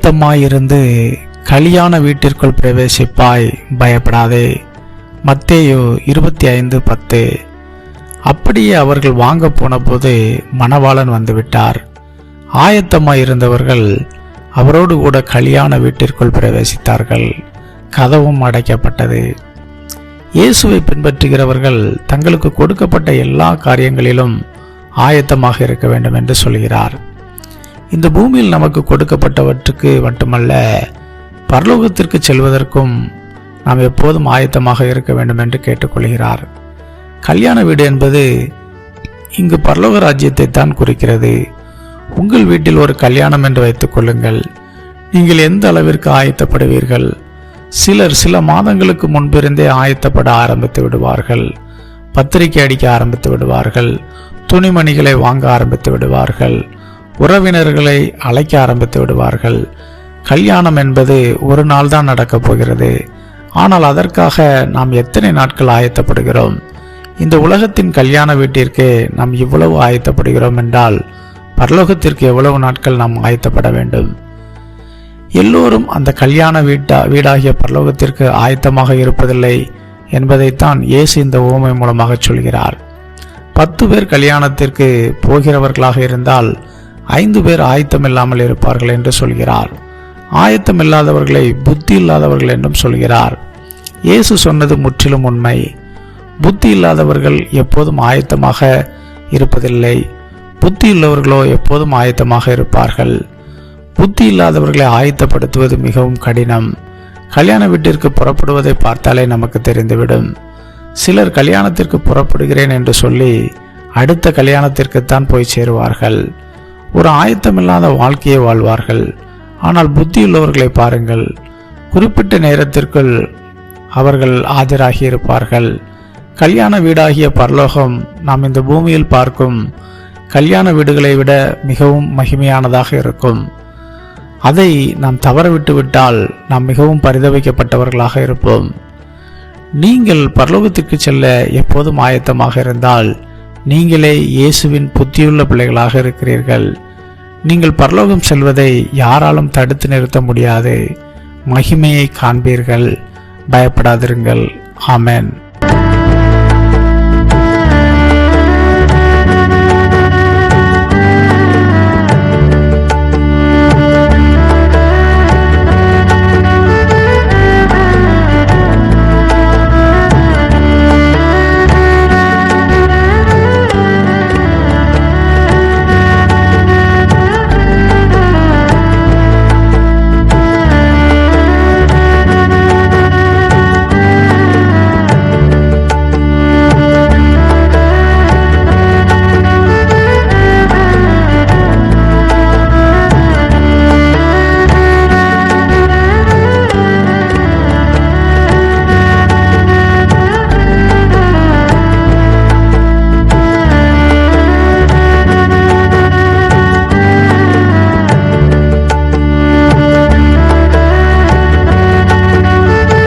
ஆயத்தமாயிருந்து கல்யாண வீட்டிற்குள் பிரவேசிப்பாய் பயப்படாதே. மத்தேயோ இருபத்தி ஐந்து பத்து. அப்படியே அவர்கள் வாங்க போனபோது மணவாளன் வந்துவிட்டார். ஆயத்தமாயிருந்தவர்கள் அவரோடு கூட கல்யாண வீட்டிற்குள் பிரவேசித்தார்கள். கதவும் அடைக்கப்பட்டது. இயேசுவை பின்பற்றுகிறவர்கள் தங்களுக்கு கொடுக்கப்பட்ட எல்லா காரியங்களிலும் ஆயத்தமாக இருக்க வேண்டும் என்று சொல்கிறார். இந்த பூமியில் நமக்கு கொடுக்கப்பட்டவற்றுக்கு மட்டுமல்ல பரலோகத்திற்கு செல்வதற்கும் நாம் எப்போதும் ஆயத்தமாக இருக்க வேண்டும் என்று கேட்டுக்கொள்கிறார். கல்யாண வீடு என்பது இங்கு பரலோக ராஜ்யத்தை தான் குறிக்கிறது. உங்கள் வீட்டில் ஒரு கல்யாணம் என்று வைத்துக் கொள்ளுங்கள். நீங்கள் எந்த அளவிற்கு ஆயத்தப்படுவீர்கள்? சிலர் சில மாதங்களுக்கு முன்பிருந்தே ஆயத்தப்பட ஆரம்பித்து விடுவார்கள். பத்திரிகை அடிக்க ஆரம்பித்து விடுவார்கள். துணிமணிகளை வாங்க ஆரம்பித்து விடுவார்கள். உறவினர்களை அழைக்க ஆரம்பித்து விடுவார்கள். கல்யாணம் என்பது ஒரு நாள் தான் நடக்கப் போகிறது. ஆனால் அதற்காக நாம் எத்தனை நாட்கள் ஆயத்தப்படுகிறோம்? இந்த உலகத்தின் கல்யாண வீட்டிற்கு நாம் இவ்வளவு ஆயத்தப்படுகிறோம் என்றால் பரலோகத்திற்கு எவ்வளவு நாட்கள் நாம் ஆயத்தப்பட வேண்டும்? எல்லோரும் அந்த கல்யாண வீட்டா வீடாகிய பரலோகத்திற்கு ஆயத்தமாக இருப்பதில்லை என்பதைத்தான் இயேசு இந்த ஓமை மூலமாக சொல்கிறார். பத்து பேர் கல்யாணத்திற்கு போகிறவர்களாக இருந்தால் ஐந்து பேர் ஆயத்தம் இல்லாமல் இருப்பார்கள் என்று சொல்கிறார் ஆயத்தம் இல்லாதவர்களை புத்தி இல்லாதவர்கள் என்றும் சொல்கிறார். இயேசு சொன்னது முற்றிலும் உண்மை. புத்தி இல்லாதவர்கள் எப்போதும் ஆயத்தமாக இருப்பதில்லை. புத்தி உள்ளவர்களோ எப்போதும் ஆயத்தமாக இருப்பார்கள். புத்தி இல்லாதவர்களை ஆயத்தப்படுத்துவது மிகவும் கடினம். கல்யாண வீட்டிற்கு புறப்படுவதை பார்த்தாலே நமக்கு தெரிந்துவிடும். சிலர் கல்யாணத்திற்கு புறப்படுகிறேன் என்று சொல்லி அடுத்த கல்யாணத்திற்குத்தான் போய் சேருவார்கள். ஒரு ஆயத்தமில்லாத வாழ்க்கையை வாழ்வார்கள். ஆனால் புத்தியுள்ளவர்களை பாருங்கள். குறிப்பிட்ட நேரத்திற்குள் அவர்கள் ஆஜராகி இருப்பார்கள். கல்யாண வீடாகிய பரலோகம் நாம் இந்த பூமியில் பார்க்கும் கல்யாண வீடுகளை விட மிகவும் மகிமையானதாக இருக்கும். அதை நாம் தவறவிட்டு விட்டால் நாம் மிகவும் பரிதவிக்கப்பட்டவர்களாக இருப்போம். நீங்கள் பரலோகத்திற்கு செல்ல எப்போதும் ஆயத்தமாக இருந்தால் நீங்களே இயேசுவின் புத்தியுள்ள பிள்ளைகளாக இருக்கிறீர்கள். நீங்கள் பரலோகம் செல்வதை யாராலும் தடுத்து நிறுத்த முடியாது. மகிமையை காண்பீர்கள். பயப்படாதிருங்கள். ஆமேன்.